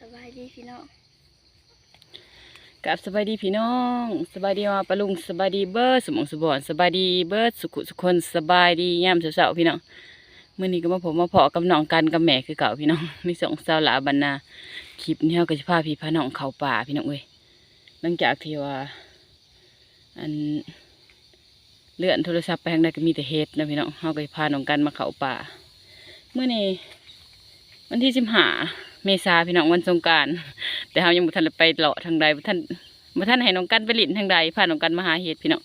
สบายดีพี่น้องกับสบายดีพี่น้องสบายดีว่าปะลุงสบายดีเบิร์ดสมองสมบอนสบายดีเบิร์ดสุขุสุขคนสบายดียามเช้าๆพี่น้องเมื้อนี้ก็มาผมมาเพาะกับน้องกันกับแม่คือเก่าพี่น้องมีสองสาวหลาบรรณาคลิปนี้เราก็จะพาพี่พาน้องเข้าป่าพี่น้องเอ้ยหลังจากที่ว่าอันเลื่อนโทรศัพท์ไปทางใดก็มีแต่เฮ็ดนะพี่น้องเราก็จะพาน้องกันมาเข้าป่าเมื้อนี้ วันที่สิบห้าเมษาพี่น้องวันสงกรารแต่เรายังบ่ทันได้ไปเลาะทางใดบ่ทันบ่ทันให้น้องกันไปลิ้นทางใดพาน้องกันมาหาเห็ดพี่น้อง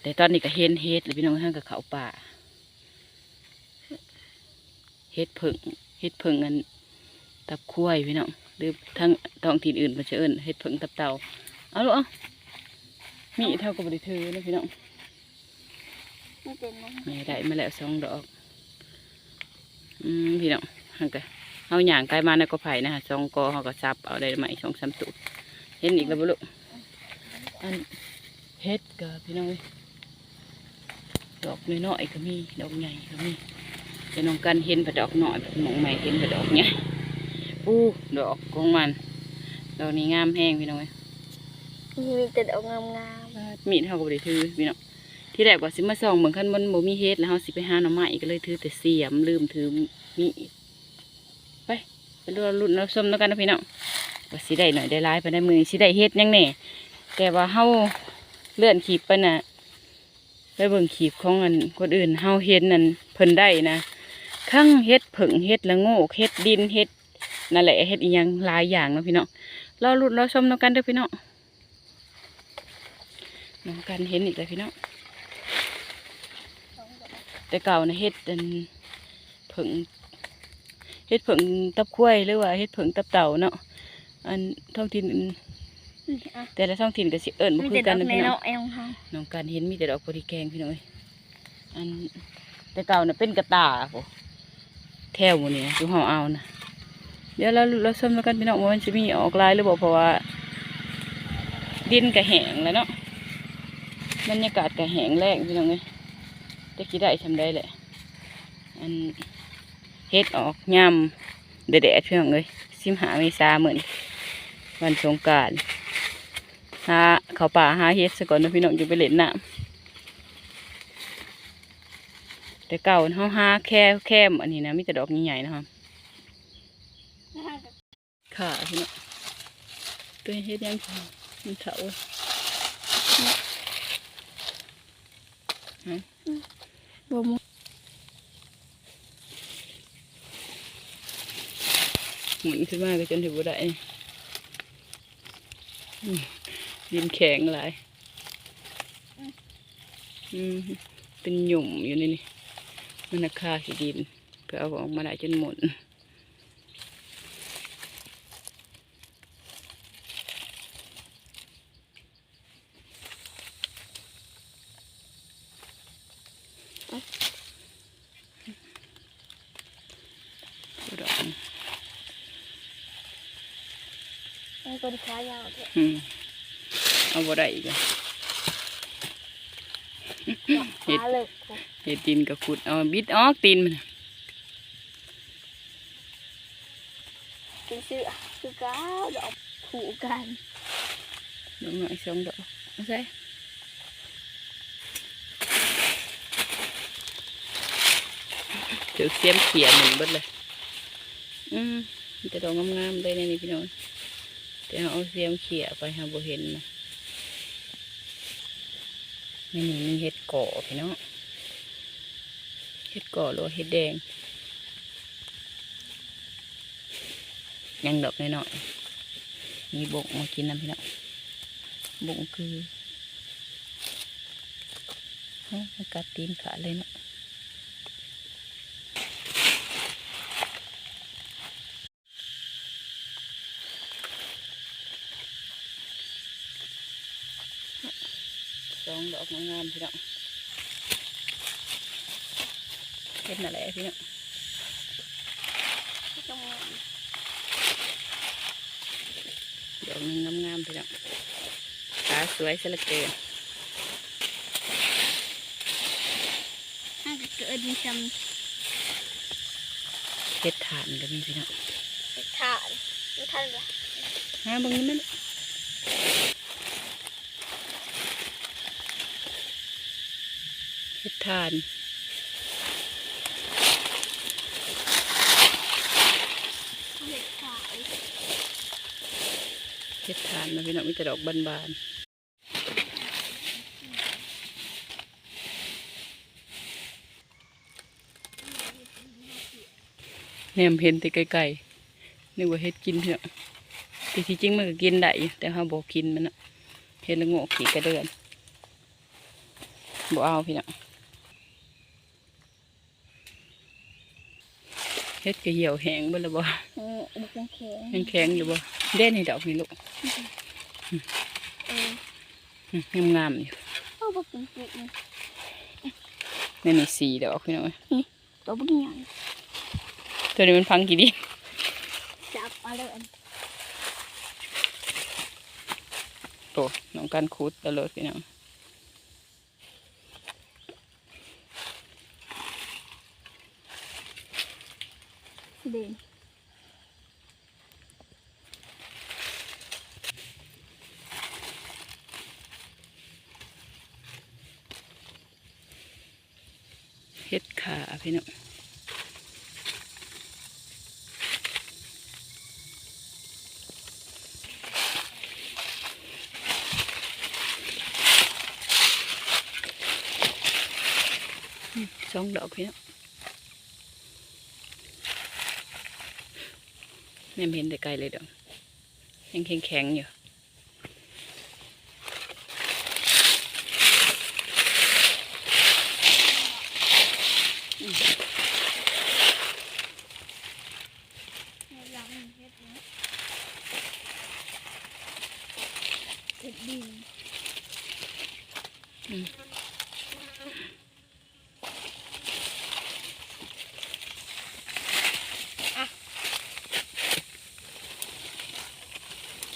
แต่ตอนนี้ก็เห็นเห็ดเลยพี่น้องทางกับเขาป่าเห็ดผึ่งเห็ดผึ่งอันตับคุ้ยพี่น้องหรือทางท้องถิ่นอื่นมันจะเอิ้นเห็ดผึ่งตับเต่าเอาลูกเอามีเท่ากับบริเทอนะพี่น้องไม่เป็นนะแม่ได้มาแล้วสองดอก อืมพี่น้องหันกะ เอาหย่างไกลมาในกอไผ่นะฮะสองกอเขาก็ซับเอาได้ไหมาอีกสองสามตุกเห็นอีกแล้วบุลุอันเฮ็ดกับพี่น้องเอ้ยดอกน้อยๆก็มีดอกใหญ่ก็มีแต่น้องกันเห็นผัดดอกน้อยหมองใหม่เห็นผัดดอกใหญ่อู้ดอกของมันดอกนี้งามแห้งพี่น้องเอ้ยมีแต่ดอกงามมีดเขาก็บ่ได้ถือพี่น้องที่แรกว่าสิมาส่องเหมือนคันมันบ่มีเฮ็ดแล้วเฮาสิไปหาหน่อไม้อีกก็เลยถือแต่เสียมลืมถือมีดไป ไปรุ่นรุ่นเราส้มแล้วกันนะพี่น้องว่าสิได้หน่อยได้หลายไปได้มือนี้สิได้เฮ็ดยังแน่แต่ว่าเฮาเลื่อนขีบไปน่ะไปเบิ่งขีบของอันคนอื่นเฮาเห็นนั่นเพิ่นได้นะข้างเฮ็ดผึ่งเฮ็ดละโงกเฮ็ดดินเฮ็ดนั่นแหละเฮ็ดอีหยังหลายอย่างนะพี่น้องรอรุ่นเราส้มแล้วกันเด้อพี่น้องน้องกันเห็นอีกแล้วพี่น้องแต่เก่านะเฮ็ดอันผึ่ง เฮ็ดผึ่งตับข้วยหรือว่าเฮ็ดผึ่งตับเต่าเนาะอันท้องถิ่นอื่นๆนี่อะแต่ละท้องถิ่นก็สิเอิ้นบ่มีคืแต่อดกัอนกนะในพี่น้อเนาะงแอลเขาน้องกันเห็นมีแต่ดอกโพธิแกงพี่น้องเอ้ยอันแต่เก่าน่ะเป็นกระตาโหแถวหมู่นี้นะอยู่เฮาเอานะเดี๋ยวเราเราส้มแล้วกันพี่น้องว่ามันสิมีออกลายหรือบ่เพราะว่า ดินก็แห้งแล้วเนาะบรรยากาศก็แห้งแล้งพี่น้องเอ้ยจะคิดได้ทำได้แหละอัน เฮ็ดออกยำแดดๆเพี่องเอ้ยสิมหาเมษาเหมือนวันสงการหาเขาป่าหาเฮ็ดซะก่อนนะพี่น้องอยู่ไปเล่นน้ำแต่เก่าเฮาหาแค่แค่อันนี้นะมีแต่ดอกใหญ่ๆนะครับค่ะพี่น้องตัวเฮ็ดยังมันเถาบ่ม หมุนขึ้นมาก็จนถึงบ่ได้ดินแข็งหลายเป็นหยุ่มอยู่ในนี่มันราคาขี้ดินก็เอาออกมาได้จนหมดอก มันเป็นขายาวเถอะอืมเอาบ่ได้อีกอะขาเลิกเห็ดดินกับขุดเอาบิดออกตีนมันน่ะเป็นเสื้อคือก้าวดอกผูกกันดอกหน่อยสองดอกเอาใส่ถือเสียมเขียนหนึ่งเบิดเลย อืมมีแต่ดอกงามๆเลยในนี่พี่น้อง แต่เราเอาเสียมเขียไปหาบ่เห็นนะนี่นี่มีเห็ดก่อพี่น้องเห็ดก่อหรือว่เห็ดแดง ยังดอกน้อยๆมีบกมากินน้ำพี่น้องบกคือเฮ้ยมันกัดตีนขาเลยเนาะ สองดอกงามๆพี่น้องเห็ดนั่นแหละพี่น้องต้องดอกหนึงงามๆพี่น้องตาสวยซะเหลือเกินน่าจะเกิดมีจเห็ดถ่านก็มีพี่น้องำถ่านไม่ทันเลยหาเบิ่งนี่แม่นเฮ็ด ทานเด็กขายเฮ็ดทานนะพี่น้องมีแต่ดอกบานๆแนมเห็นแต่ไกลๆนึกว่าเฮ็ดกินพี่น้องแต่ที่จริงมันก็กินได้อยู่แต่เฮาบ่กินมันน่ะเฮ็ดละโงกขี้กระเดือนบ่เอาพี่น้อ เฮ็ดกระเหี่ยวแห้งเบิดแล้วบ่เออบุกยังแข็งยังแข็งอยู่บ่เด่นให้ดอกนี่ลูกเอออืมงามๆอยู่เออบุกยังแข็งนี่นี่สีดอกพี่น้องเอ้ยตัวบุกยังตัวนี้มันพังกี่ดิจับมาเลยอันโตน้องกันคูดตะเลิดพี่น้อง เด่นเฮ็ดขาพี่น้องสองดอกพี่น้อง นี่เห็นแต่ไกลเลยเดอกยังแข็งๆอยู่ หลังเฮ็ดนะเฮ็ดดิน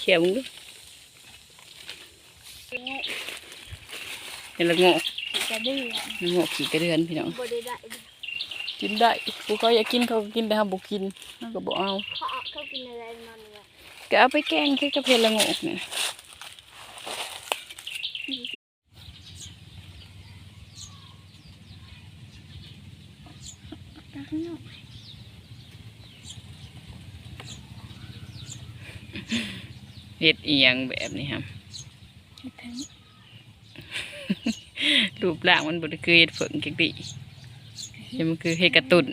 เขียวมึงดูโง่เห็นละโงกจะดื้อละโงกขี่กระเดือนพี่น้องบ่ได้ได้กินได้ผู้เขาอยากกินเขาก็กินแต่เขาบอกกินเขาก็บอกเอาเขาเอาเขากินอะไรมาเนี่ยก็เอาไปแกงคือกระเพาะละโงกเนี่ย ข้างนอก เห็ดอีหยังแบบนี้ครับเฮ็ดทั้งรูปร่างมันบไดคือเห็ดเฝิงจักดิยังมันคือเห็ดกระตุน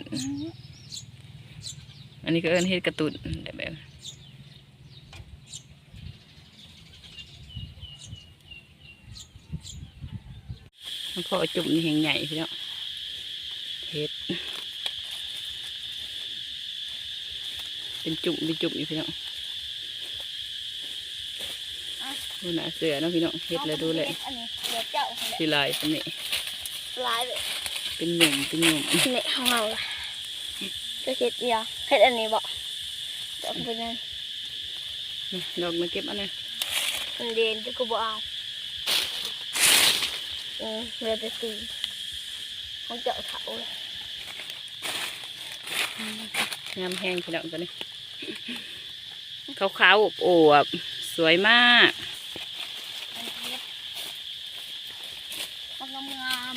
อันนี้ก็เอิ้นเห็ดกระตุนแบบแบบมันพอจุ่มนี่แหงใหญ่พี่เนาะเห็ด เป็นจุ่มเป็นจุ่มอยู่พี่เนาะ ดูหน้าเสือเนาะพี่เนาะเห็ดแล้วดูเลยอันนี้เดี๋ยวเจ้าของสีลายเป็นนี่ลายเลยเป็นหยุ่มเป็นหยุ่มเนี่ยของเราล่ะก็เฮ็ดเดียวเฮ็ดอันนี้บ่ดอกเป็นนั่นดอกมาเก็บเอันนี้มันเด่นจะก็บ่เอาเออเรือจะตีของเจ้าเถาเลยงามแห้งพี่น้องตัวนี้ขาวๆอบอวบๆสวยมาก อันนี้มันงาม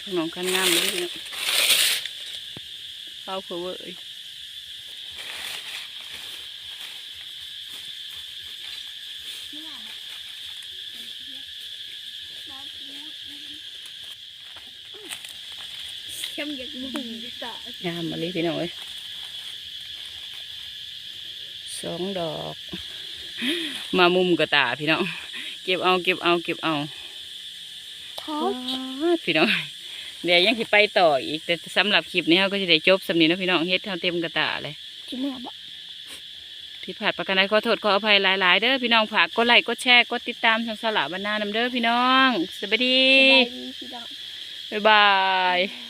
ป้าทุกน้องกันงามเลยพี่น้องข้าวเพอเวอเอ้ยเข้มอยากบุ้งจะตางามมาเลยพี่น้องเอ้ยสองดอก มามุมกระตาพี่น้อง เก็บเอาเก็บเอาเก็บเอา พี่น้อง เดี๋ยวยังสิไปต่ออีกแต่สำหรับคลิปนี้เราก็จะได้จบสำนี้เนาะพี่น้องเฮ็ดเท่าเต็มกระตาเลยที่เมื่อบ่ผิดพลาดประการใดขอโทษขออภัยหลาย ๆ เด้อพี่น้องฝากกดไลค์กดแชร์กดติดตามช่องสลาบรรณานำเด้อพี่น้องสวัสดีสบายดีพี่น้องบ๊ายบาย